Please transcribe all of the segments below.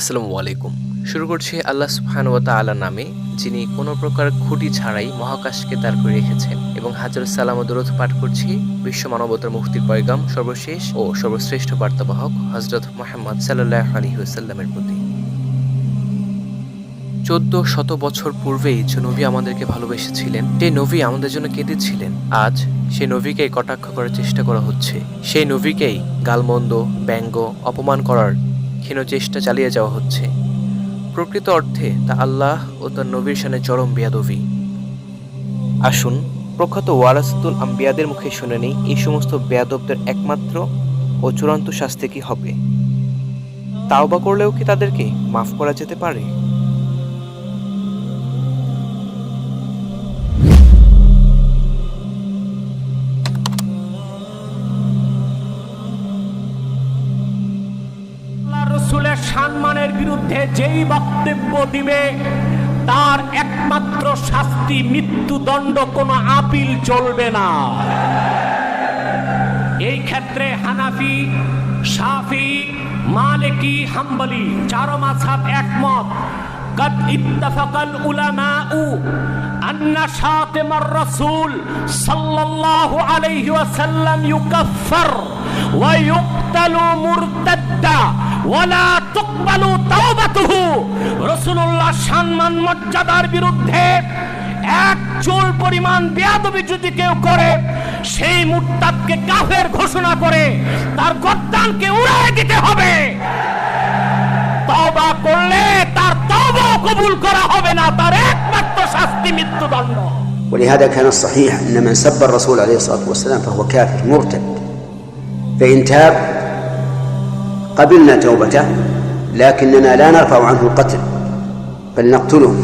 আসসালামু আলাইকুম। শুরু করছি আল্লাহ সুবহান ওয়া তাআলা নামে, যিনি কোনো প্রকার খুঁটি ছাড়াই মহাকাশকে দাঁড় করে রেখেছেন এবং হাজার সালাম ও পাঠ করছি বিশ্ব মানবতার মুক্তির পয়গাম সর্বশেষ ও সর্বশ্রেষ্ঠ বার্তাবাহক হজরত মোহাম্মদ সাল্লাহ আলী সাল্লামের প্রতি। চোদ্দ শত বছর পূর্বেই যে নবী আমাদেরকে ভালোবেসেছিলেন সেই নবী আমাদের জন্য কেঁদেছিলেন। আজ সেই নবীকেই কটাক্ষ করার চেষ্টা করা হচ্ছে। সেই নবীকেই গালমন্দ, ব্যঙ্গ, অপমান করার ক্ষীণ চেষ্টা চালিয়ে যাওয়া হচ্ছে। প্রকৃত অর্থে তা আল্লাহ ও তার নবীর সানে চরম বেয়াদবি। আসুন, প্রখ্যাত ওয়ারাসতুল আম্বিয়াদের মুখে শুনে নেই এই সমস্ত বেয়াদবদের একমাত্র ও চূড়ান্ত শাস্তি কি হবে? তাওবা করলেও কি তাদেরকে মাফ করা যেতে পারে? রসুলের সম্মানের বিরুদ্ধে যেই বক্তব্য দিবে তার একমাত্র শাস্তি মৃত্যুদণ্ড কোনো আপিল চলবে না এই ক্ষেত্রে হানাফি সাফি মালিকি হাম্বলি চারো মাছাব একমত قد اتفق العلماء أن شاتم الرسول صلى الله عليه وسلم يكفر ويقتل مرتدا ولا تقبل توبته رسول الله সম্মান মর্যাদার বিরুদ্ধে এক চুল পরিমাণ বেয়াদবি যদি কেউ করে সেই মুরতাদকে কাফের ঘোষণা করে তার গদ্দানকে উড়ায় দিতে হবে তওবা করলে তার তওবা কবুল করা হবে না তার একমাত্র শাস্তি মৃত্যুদণ্ড ولهذا كان الصحيح أن من سب الرسول عليه الصلاة والسلام فهو كافر مرتد فإن تاب قبلنا توبته لكننا لا نرفع عنه القتل بل نقتله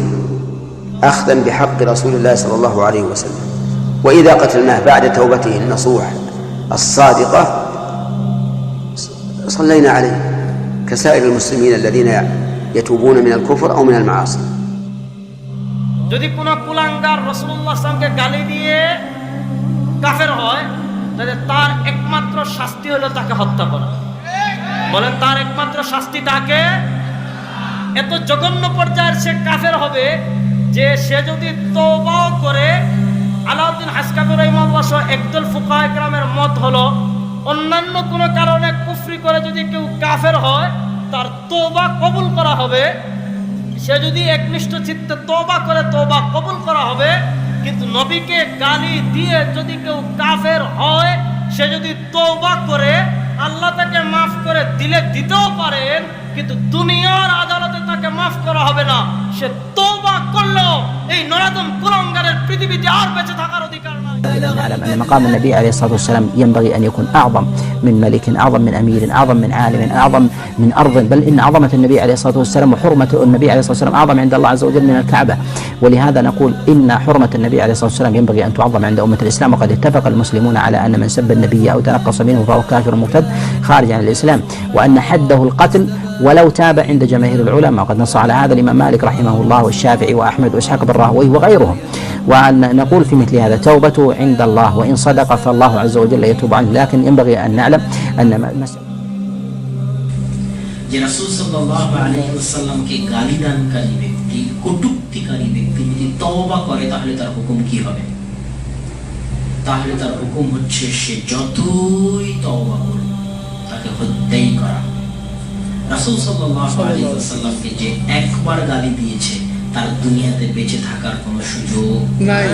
أخذا بحق رسول الله صلى الله عليه وسلم وإذا قتلناه بعد توبته النصوح الصادقة صلينا عليه كسائر المسلمين الذين يتوبون من الكفر أو من المعاصي যদি কোনো কুলাঙ্গার রসুল্লাহ আসলামকে গালি দিয়ে কাফের হয় তাহলে তার একমাত্র শাস্তি হলো তাকে হত্যা করা বলেন, তার একমাত্র শাস্তি তাকে? এত জঘন্য পর্যায়ের সে কাফের হবে যে সে যদি তওবাও করে, আলাউদ্দিন রহিমাল্লাহ সহ একদল ফুকা একরামের মত হলো, অন্যান্য কোনো কারণে কুফরি করে যদি কেউ কাফের হয়, তার তোবা কবুল করা হবে। সে যদি একনিষ্ঠ চিত্তে তোবা করে তোবা কবুল করা হবে। কিন্তু নবীকে গালি দিয়ে যদি কেউ কাফের হয়, সে যদি তোবা করে দিলে দিতেও পারেন কিন্তু দুনিয়ার আদালতে তাকে মাফ করা হবে না সে তোবা করলেও এই নরাদন কুলঙ্গারের পৃথিবীতে আর বেঁচে থাকার অধিকার নাই نعلم أن مقام النبي عليه الصلاة والسلام ينبغي أن يكون أعظم من ملك أعظم من أمير أعظم من عالم أعظم من أرض بل إن عظمة النبي عليه الصلاة والسلام وحرمة النبي عليه الصلاة والسلام أعظم عند الله عز وجل من الكعبة ولهذا نقول إن حرمة النبي عليه الصلاة والسلام ينبغي أن تعظم عند أمة الإسلام وقد اتفق المسلمون على أن من سب النبي أو تنقص منه فهو كافر مرتد خارج عن الإسلام وأن حده القتل ولو تاب عند جماهير العلماء. وقد نص على هذا الإمام مالك رحمه الله والشافعي وأحمد وإسحاق بن راهويه وغيرهم. وأن نقول في مثل هذا توبته عند الله وإن صدق فالله عز وجل يتوب عنه. لكن ينبغي أن نعلم أن المسألة जे صلى الله عليه وسلم كي गाली दान का ব্যক্তি কটুক্তিকারী ব্যক্তি যদি তওবা করে তাহলে তার হুকুম কি হবে? তাহলে তার হুকুম হচ্ছে সে যতই তওবা করে তাকে হত্যাই করা। রাসূল সাল্লাল্লাহু আলাইহি ওয়াসাল্লামকে যে একবার গালি দিয়েছে তার দুনিয়াতে বেঁচে থাকার কোনো সুযোগ নাই।